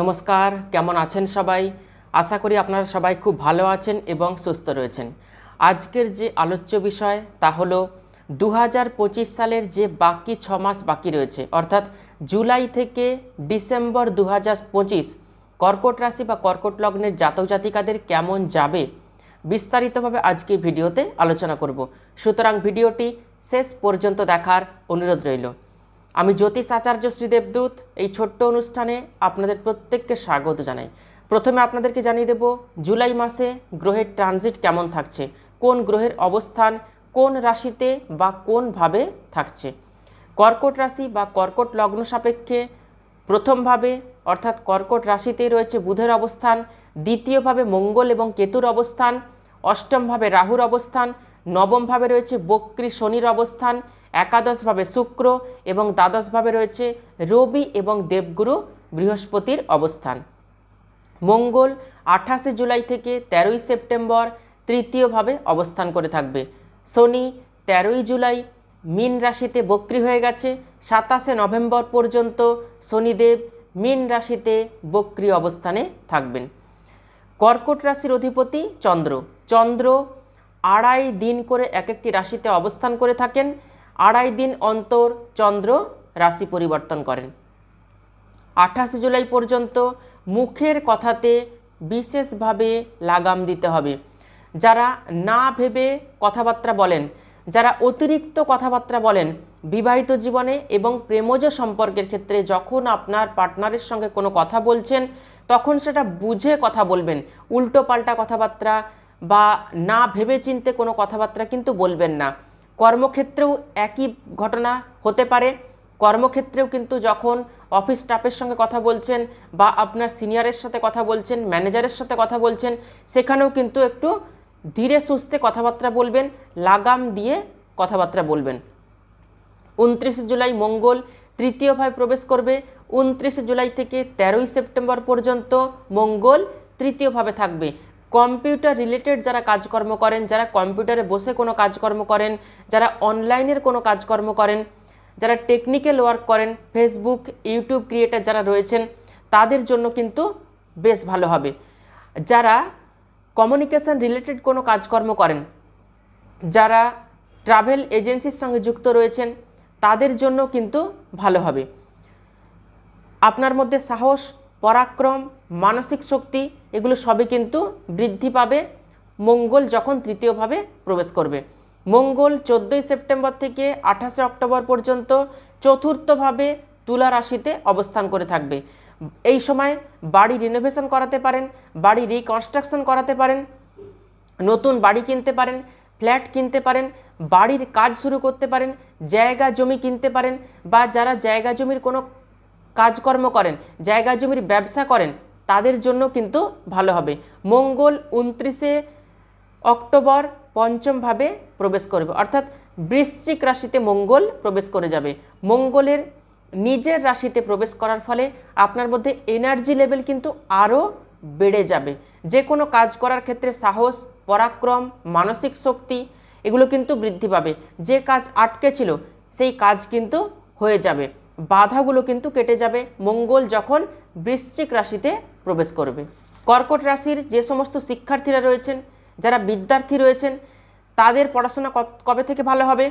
নমস্কার, কেমন আছেন সবাই? আশা করি আপনারা সবাই খুব ভালো আছেন এবং সুস্থ রয়েছেন। আজকের যে আলোচ্য বিষয় তা হলো দু সালের যে বাকি ছ মাস বাকি রয়েছে, অর্থাৎ জুলাই থেকে ডিসেম্বর দু হাজার পঁচিশ কর্কট রাশি বা কর্কট লগ্নের জাতক জাতিকাদের কেমন যাবে, বিস্তারিতভাবে আজকে ভিডিওতে আলোচনা করব। সুতরাং ভিডিওটি শেষ পর্যন্ত দেখার অনুরোধ রইল। আমি জ্যোতিষ আচার্য শ্রীদেবদূত এই ছোট্ট অনুষ্ঠানে আপনাদের প্রত্যেককে স্বাগত জানাই। প্রথমে আপনাদেরকে জানিয়ে দেব, জুলাই মাসে গ্রহের ট্রানজিট কেমন থাকছে? কোন গ্রহের অবস্থান, কোন রাশিতে বা কোনভাবে থাকছে? কর্কট রাশি বা কর্কট লগ্ন সাপেক্ষে প্রথমভাবে, অর্থাৎ কর্কট রাশিতেই রয়েছে বুধের অবস্থান, দ্বিতীয়ভাবে মঙ্গল এবং কেতুর অবস্থান, অষ্টমভাবে রাহুর অবস্থান, নবমভাবে রয়েছে বক্রী শনির অবস্থান একাদশভাবে শুক্র এবং দ্বাদশভাবে রয়েছে রবি এবং দেবগুরু বৃহস্পতির অবস্থান। মঙ্গল আঠাশে জুলাই থেকে তেরোই সেপ্টেম্বর তৃতীয়ভাবে অবস্থান করে থাকবে। শনি তেরোই জুলাই মীন রাশিতে বক্রী হয়ে গেছে। সাতাশে নভেম্বর পর্যন্ত শনিদেব মীন রাশিতে বক্রী অবস্থানে থাকবেন। কর্কট রাশির অধিপতি চন্দ্র। চন্দ্র আড়াই দিন করে এক একটি রাশিতে অবস্থান করে থাকেন। আড়াই দিন অন্তর চন্দ্র রাশি পরিবর্তন করেন। আঠাশে জুলাই পর্যন্ত মুখের কথাতে বিশেষভাবে লাগাম দিতে হবে। যারা না ভেবে কথাবার্তা বলেন, যারা অতিরিক্ত কথাবার্তা বলেন, বিবাহিত জীবনে এবং প্রেমজ সম্পর্কের ক্ষেত্রে যখন আপনার পার্টনারের সঙ্গে কোনো কথা বলছেন, তখন সেটা বুঝে কথা বলবেন। উল্টো পাল্টা কথাবার্তা বা না ভেবে চিনতে কোনো কথাবার্তা কিন্তু বলবেন না। কর্মক্ষেত্রেও একই ঘটনা হতে পারে। কর্মক্ষেত্রেও কিন্তু যখন অফিস স্টাফের সঙ্গে কথা বলছেন বা আপনার সিনিয়রের সাথে কথা বলছেন ম্যানেজারের সাথে কথা বলছেন, সেখানেও কিন্তু একটু ধীরে সুস্থে কথাবার্তা বলবেন, লাগাম দিয়ে কথাবার্তা বলবেন। উনত্রিশে জুলাই মঙ্গল তৃতীয়ভাবে প্রবেশ করবে। উনত্রিশে জুলাই থেকে তেরোই সেপ্টেম্বর পর্যন্ত মঙ্গল তৃতীয়ভাবে থাকবে। কম্পিউটার রিলেটেড যারা কাজকর্ম করেন, যারা কম্পিউটারে বসে কোনো কাজকর্ম করেন, যারা অনলাইনের কোনো কাজকর্ম করেন, যারা টেকনিক্যাল ওয়ার্ক করেন, ফেসবুক, ইউটিউব ক্রিয়েটার যারা রয়েছেন, তাদের জন্য কিন্তু বেশ ভালো হবে। যারা কমিউনিকেশন রিলেটেড কোনো কাজকর্ম করেন, যারা ট্রাভেল এজেন্সির সঙ্গে যুক্ত রয়েছেন, তাদের জন্য কিন্তু ভালো হবে। আপনার মধ্যে সাহস, পরাক্রম মানসিক শক্তি, এগুলো সবই কিন্তু বৃদ্ধি পাবে। মঙ্গল যখন তৃতীয়ভাবে প্রবেশ করবে। মঙ্গল চোদ্দোই সেপ্টেম্বর থেকে আঠাশে অক্টোবর পর্যন্ত চতুর্থভাবে তুলা রাশিতে অবস্থান করে থাকবে। এই সময় বাড়ি রিনোভেশন করাতে পারেন, বাড়ি রিকনস্ট্রাকশন করাতে পারেন, নতুন বাড়ি কিনতে পারেন ফ্ল্যাট কিনতে পারেন, বাড়ির কাজ শুরু করতে পারেন, জায়গা জমি কিনতে পারেন বা যারা জায়গা জমির কোনো কাজকর্ম করেন, জায়গা জমির ব্যবসা করেন তাদের জন্য কিন্তু ভালো হবে। মঙ্গল উনত্রিশে অক্টোবর পঞ্চমভাবে প্রবেশ করবে। অর্থাৎ বৃশ্চিক রাশিতে মঙ্গল প্রবেশ করে যাবে। মঙ্গলের নিজের রাশিতে প্রবেশ করার ফলে আপনার মধ্যে এনার্জি লেভেল কিন্তু আরও বেড়ে যাবে। যে কোনো কাজ করার ক্ষেত্রে সাহস, পরাক্রম, মানসিক শক্তি এগুলো কিন্তু বৃদ্ধি পাবে। যে কাজ আটকে ছিল, সেই কাজ কিন্তু হয়ে যাবে। বাধাগুলো কিন্তু কেটে যাবে। মঙ্গল যখন বৃশ্চিক রাশিতে প্রবেশ করবে। কর্কট রাশির যে সমস্ত শিক্ষার্থীরা রয়েছেন, যারা বিদ্যার্থী রয়েছেন, তাদের পড়াশোনা কবে থেকে ভালো হবে?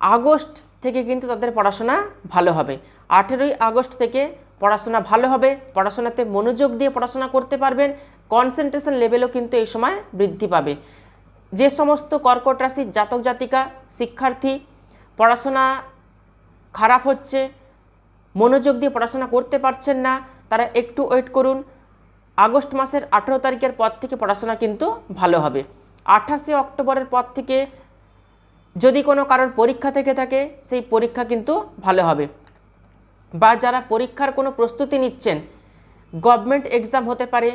আগস্ট থেকে কিন্তু তাদের পড়াশোনা ভালো হবে। আঠেরোই আগস্ট থেকে পড়াশোনা ভালো হবে, পড়াশোনাতে মনোযোগ দিয়ে পড়াশোনা করতে পারবেন কনসেন্ট্রেশন লেভেলও কিন্তু এই সময় বৃদ্ধি পাবে। যে সমস্ত কর্কট রাশির জাতক জাতিকা, শিক্ষার্থী, পড়াশোনা খারাপ হচ্ছে, মনোযোগ দিয়ে পড়াশোনা করতে পারছেন না তারা একটু ওয়েট করুন। আগস্ট মাসের আঠেরো তারিখের পর থেকে পড়াশোনা কিন্তু ভালো হবে। আঠাশে অক্টোবরের পর থেকে যদি কোনো কারোর পরীক্ষা থেকে থাকে, সেই পরীক্ষা কিন্তু ভালো হবে। বা যারা পরীক্ষার কোনো প্রস্তুতি নিচ্ছেন, গভর্নমেন্ট এক্সাম হতে পারে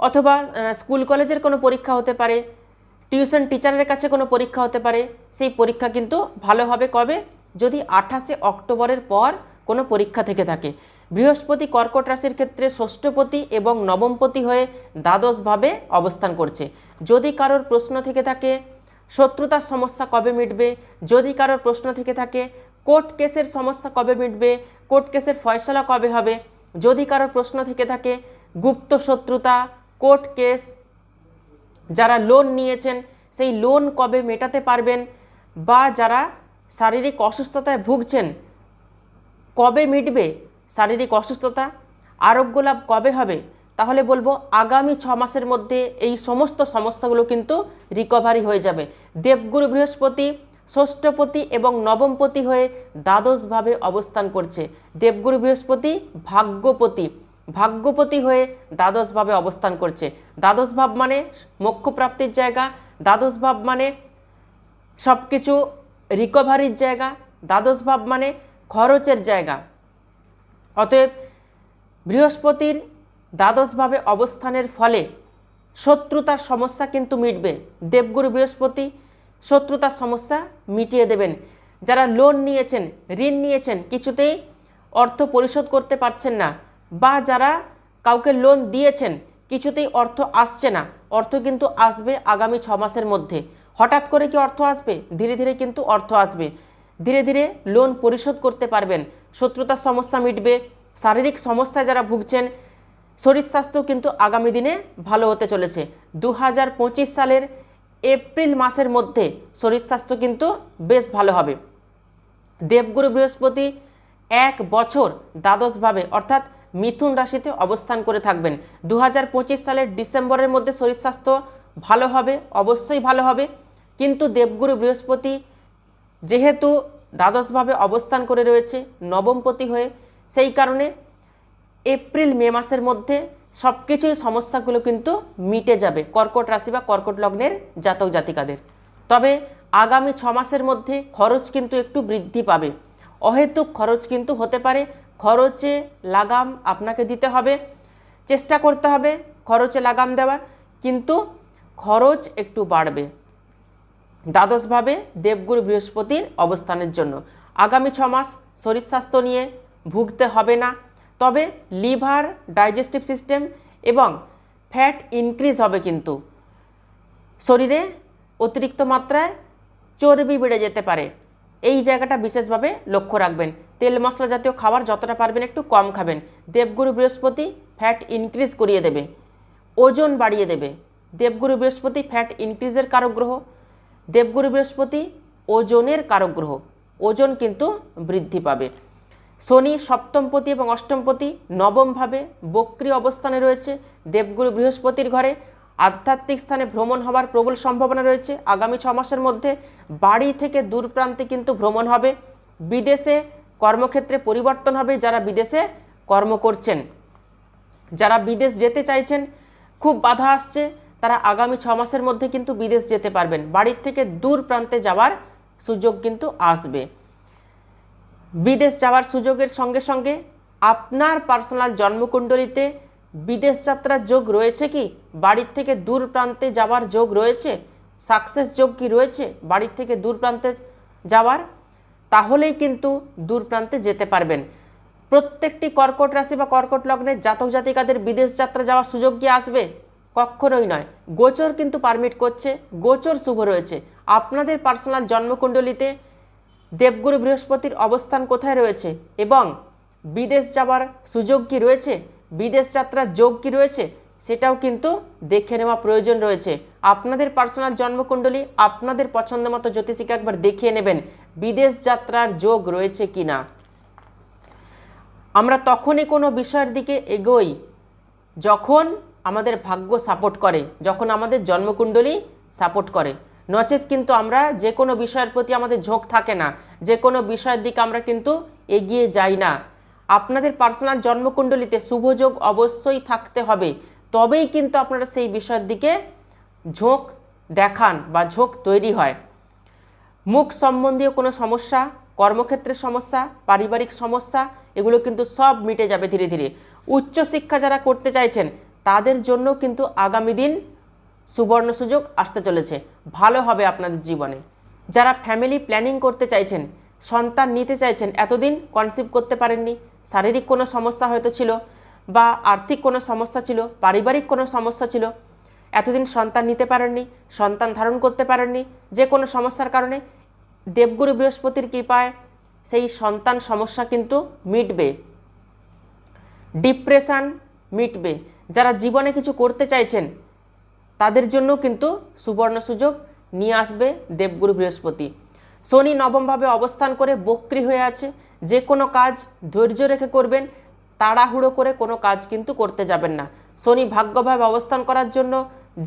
অথবা স্কুল কলেজের কোনো পরীক্ষা হতে পারে, টিউশন টিচারের কাছে কোনো পরীক্ষা হতে পারে, সেই পরীক্ষা কিন্তু ভালো হবে। কবে? যদি আঠাশে অক্টোবরের পর কোনো পরীক্ষা থেকে থাকে। বৃহস্পতি কর্কট রাশির ক্ষেত্রে ষষ্ঠপতি এবং নবমপতি হয়ে দ্বাদশভাবে অবস্থান করছে। যদি কারোর প্রশ্ন থেকে থাকে, শত্রুতার সমস্যা কবে মিটবে? যদি কারোর প্রশ্ন থেকে থাকে, কোর্ট কেসের সমস্যা কবে মিটবে? কোর্ট কেসের ফয়সলা কবে হবে? যদি কারোর প্রশ্ন থেকে থাকে, গুপ্ত শত্রুতা, কোর্ট কেস, যারা লোন নিয়েছেন, সেই লোন কবে মেটাতে পারবেন বা যারা শারীরিক অসুস্থতায় ভুগছেন, কবে মিটবে? শারীরিক অসুস্থতা, আরোগ্য লাভ কবে হবে? তাহলে বলব আগামী ছ মাসের মধ্যে এই সমস্ত সমস্যাগুলো কিন্তু রিকভারি হয়ে যাবে। দেবগুরু বৃহস্পতি, ষষ্ঠপতি এবং নবমপতি হয়ে দ্বাদশভাবে অবস্থান করছে। দেবগুরু বৃহস্পতি, ভাগ্যপতি ভাগ্যপতি হয়ে দ্বাদশভাবে অবস্থান করছে। দ্বাদশ ভাব মানে মোক্ষপ্রাপ্তির জায়গা দ্বাদশ ভাব মানে সব কিছু রিকভারির জায়গা দ্বাদশ ভাব মানে খরচের জায়গা। অতএব বৃহস্পতির দ্বাদশভাবে অবস্থানের ফলে শত্রুতার সমস্যা কিন্তু মিটবে। দেবগুরু বৃহস্পতি শত্রুতার সমস্যা মিটিয়ে দেবেন। যারা লোন নিয়েছেন, ঋণ নিয়েছেন, কিছুতেই অর্থ পরিশোধ করতে পারছেন না বা যারা কাউকে লোন দিয়েছেন, কিছুতেই অর্থ আসছে না। অর্থ কিন্তু আসবে আগামী ছ মাসের মধ্যে। হঠাৎ করে কি অর্থ আসবে? ধীরে ধীরে কিন্তু অর্থ আসবে। ধীরে ধীরে লোন পরিশোধ করতে পারবেন। শত্রুতার সমস্যা মিটবে, শারীরিক সমস্যায় যারা ভুগছেন, শরীর স্বাস্থ্য কিন্তু আগামী দিনে ভালো হতে চলেছে। দু হাজার পঁচিশ সালের এপ্রিল মাসের মধ্যে শরীর স্বাস্থ্য কিন্তু বেশ ভালো হবে। দেবগুরু বৃহস্পতি এক বছর দ্বাদশভাবে, অর্থাৎ মিথুন রাশিতে অবস্থান করে থাকবেন। দু হাজার পঁচিশ সালের ডিসেম্বরের মধ্যে শরীর স্বাস্থ্য ভালো হবে, অবশ্যই ভালো হবে। কিন্তু দেবগুরু বৃহস্পতি যেহেতু দ্বাদশভাবে অবস্থান করে রয়েছে, নবমপতি হয়ে, সেই কারণে এপ্রিল, মে মাসের মধ্যে সব কিছুই সমস্যাগুলো কিন্তু মিটে যাবে, কর্কট রাশি বা কর্কট লগ্নের জাতক জাতিকাদের। তবে আগামী ছ মাসের মধ্যে খরচ কিন্তু একটু বৃদ্ধি পাবে। অহেতুক খরচ কিন্তু হতে পারে, খরচে লাগাম আপনাকে দিতে হবে, চেষ্টা করতে হবে খরচে লাগাম দেওয়ার, কিন্তু খরচ একটু বাড়বে। দ্বাদশভাবে দেবগুরু বৃহস্পতির অবস্থানের জন্য। আগামী ছ মাস শরীর স্বাস্থ্য নিয়ে ভুগতে হবে না। তবে লিভার, ডাইজেস্টিভ সিস্টেম এবং ফ্যাট ইনক্রিজ হবে কিন্তু। শরীরে অতিরিক্ত মাত্রায় চর্বি বেড়ে যেতে পারে। এই জায়গাটা বিশেষভাবে লক্ষ্য রাখবেন। তেল মশলা জাতীয় খাবার যতটা পারবেন একটু কম খাবেন। দেবগুরু বৃহস্পতি ফ্যাট ইনক্রিজ করিয়ে দেবে। ওজন বাড়িয়ে দেবে। দেবগুরু বৃহস্পতি ফ্যাট ইনক্রিজের কারক গ্রহ। দেবগুরু বৃহস্পতি, ওজনের কারক গ্রহ ওজন কিন্তু বৃদ্ধি পাবে। শনি সপ্তমপতি এবং অষ্টমপতি নবমভাবে বক্রি অবস্থানে রয়েছে, দেবগুরু বৃহস্পতির ঘরে আধ্যাত্মিক স্থানে ভ্রমণ হওয়ার প্রবল সম্ভাবনা রয়েছে। আগামী ছ মাসের মধ্যে বাড়ি থেকে দূর প্রান্তে কিন্তু ভ্রমণ হবে। বিদেশে কর্মক্ষেত্রে পরিবর্তন হবে, যারা বিদেশে কর্ম করছেন। যারা বিদেশ যেতে চাইছেন, খুব বাধা আসছে। তারা আগামী ছ মাসের মধ্যে কিন্তু বিদেশ যেতে পারবেন। বাড়ির থেকে দূর প্রান্তে যাওয়ার সুযোগ কিন্তু আসবে। বিদেশ যাওয়ার সুযোগের সঙ্গে সঙ্গে আপনার পার্সোনাল জন্মকুণ্ডলিতে বিদেশ যাত্রার যোগ রয়েছে কি? বাড়ির থেকে দূর প্রান্তে যাওয়ার যোগ রয়েছে? সাকসেস যোগ কি রয়েছে? বাড়ির থেকে দূর প্রান্তে যাওয়ার? তাহলেই কিন্তু দূর প্রান্তে যেতে পারবেন। প্রত্যেকটি কর্কট রাশি বা কর্কট লগ্নের জাতক জাতিকাদের বিদেশ যাত্রা যাওয়ার সুযোগ কি আসবে? কখনোই নয়। গোচর কিন্তু পারমিট করছে, গোচর শুভ রয়েছে। আপনাদের পার্সোনাল জন্মকুণ্ডলিতে দেবগুরু বৃহস্পতির অবস্থান কোথায় রয়েছে এবং বিদেশ যাওয়ার সুযোগ কি রয়েছে, বিদেশ যাত্রার যোগ কি রয়েছে, সেটাও কিন্তু দেখে নেওয়া প্রয়োজন রয়েছে। আপনাদের পার্সোনাল জন্মকুণ্ডলী আপনাদের পছন্দ মতো জ্যোতিষীকে একবার দেখিয়ে নেবেন, বিদেশ যাত্রার যোগ রয়েছে কি না আমরা তখনই কোনো বিষয়ের দিকে এগোই, যখন আমাদের ভাগ্য সাপোর্ট করে, যখন আমাদের জন্মকুণ্ডলী সাপোর্ট করে। নচেত কিন্তু আমরা যে কোনো বিষয়ের প্রতি আমাদের ঝোঁক থাকে না, যে কোনো বিষয়ের দিকে আমরা কিন্তু এগিয়ে যাই না। আপনাদের পার্সোনাল জন্মকুণ্ডলিতে শুভযোগ অবশ্যই থাকতে হবে, তবেই কিন্তু আপনারা সেই বিষয়ের দিকে ঝোঁক দেখান বা ঝোঁক তৈরি হয়। মুখ সম্বন্ধীয় কোনো সমস্যা, কর্মক্ষেত্রের সমস্যা, পারিবারিক সমস্যা, এগুলো কিন্তু সব মিটে যাবে ধীরে ধীরে। উচ্চশিক্ষা যারা করতে চাইছেন তাদের জন্য কিন্তু আগামী দিন সুবর্ণ সুযোগ আসতে চলেছে। ভালো হবে আপনাদের জীবনে। যারা ফ্যামিলি প্ল্যানিং করতে চাইছেন, সন্তান নিতে চাইছেন, এতদিন কনসিভ করতে পারেননি। শারীরিক কোনো সমস্যা হয়তো ছিল বা আর্থিক কোনো সমস্যা ছিল, পারিবারিক কোনো সমস্যা ছিল। এতদিন সন্তান নিতে পারেননি, সন্তান ধারণ করতে পারেননি। যে কোনো সমস্যার কারণে দেবগুরু বৃহস্পতির কৃপায় সেই সন্তান সমস্যা কিন্তু মিটবে। ডিপ্রেশান মিটবে। যারা জীবনে কিছু করতে চাইছেন, তাদের জন্য কিন্তু সুবর্ণ সুযোগ নিয়ে আসবে দেবগুরু বৃহস্পতি। শনি নবমভাবে অবস্থান করে বক্রি হয়ে আছে, যে কোনো কাজ ধৈর্য রেখে করবেন, তাড়াহুড়ো করে কোনো কাজ কিন্তু করতে যাবেন না। শনি ভাগ্যভাবে অবস্থান করার জন্য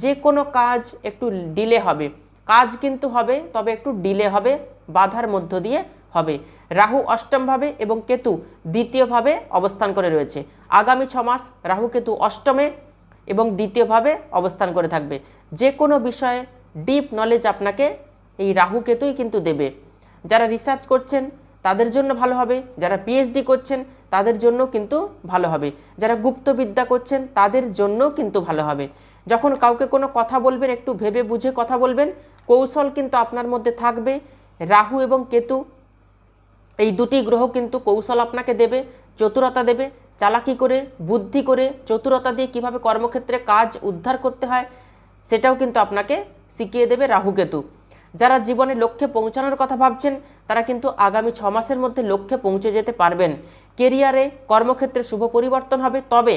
যে কোনো কাজ একটু ডিলে হবে। কাজ কিন্তু হবে, তবে একটু ডিলে হবে, বাধার মধ্য দিয়ে হবে। রাহু অষ্টমভাবে এবং কেতু দ্বিতীয়ভাবে অবস্থান করে রয়েছে। আগামী ছ মাস রাহু কেতু অষ্টমে এবং দ্বিতীয়ভাবে অবস্থান করে থাকবে। যে কোনো বিষয়ে ডিপ নলেজ আপনাকে এই রাহু কেতুই কিন্তু দেবে। যারা রিসার্চ করছেন, তাদের জন্য ভালো হবে। যারা পিএইচডি করছেন, তাদের জন্য কিন্তু ভালো হবে। যারা গুপ্তবিদ্যা করছেন, তাদের জন্য কিন্তু ভালো হবে। যখন কাউকে কোনো কথা বলবেন, একটু ভেবে বুঝে কথা বলবেন, কৌশল কিন্তু আপনার মধ্যে থাকবে। রাহু এবং কেতু এই দুটি গ্রহ কিন্তু কৌশল আপনাকে দেবে, চতুরতা দেবে, চালাকি করে, বুদ্ধি করে, চতুরতা দিয়ে কীভাবে কর্মক্ষেত্রে কাজ উদ্ধার করতে হয় সেটাও কিন্তু আপনাকে শিখিয়ে দেবে রাহুকেতু যারা জীবনে লক্ষ্যে পৌঁছানোর কথা ভাবছেন, তারা কিন্তু আগামী ছ মাসের মধ্যে লক্ষ্যে পৌঁছে যেতে পারবেন। কেরিয়ারে কর্মক্ষেত্রে শুভ পরিবর্তন হবে, তবে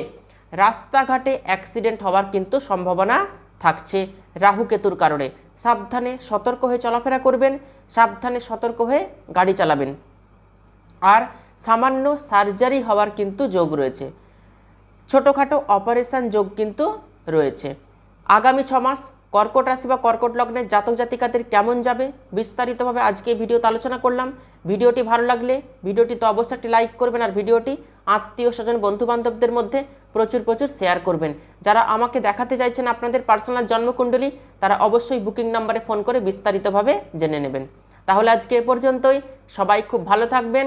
রাস্তাঘাটে অ্যাক্সিডেন্ট হওয়ার কিন্তু সম্ভাবনা থাকছে রাহুকেতুর কারণে। সাবধানে সতর্ক হয়ে চলাফেরা করবেন, সাবধানে সতর্ক হয়ে গাড়ি চালাবেন। আর সামান্য সার্জারি হওয়ার কিন্তু যোগ রয়েছে। ছোটোখাটো অপারেশান যোগ কিন্তু রয়েছে। আগামী ছ মাস কর্কট রাশি বা কর্কট লগ্নের জাতক জাতিকাদের কেমন যাবে বিস্তারিতভাবে আজকে ভিডিওতে আলোচনা করলাম। ভিডিওটি ভালো লাগলে ভিডিওটি তো অবশ্যই একটি লাইক করবেন আর ভিডিওটি আত্মীয় স্বজন বন্ধু বান্ধবদের মধ্যে প্রচুর প্রচুর শেয়ার করবেন। যারা আমাকে দেখাতে চাইছেন আপনাদের পার্সোনাল জন্মকুণ্ডলী, তারা অবশ্যই বুকিং নাম্বারে ফোন করে বিস্তারিতভাবে জেনে নেবেন। তাহলে আজকে এ পর্যন্তই। সবাই খুব ভালো থাকবেন।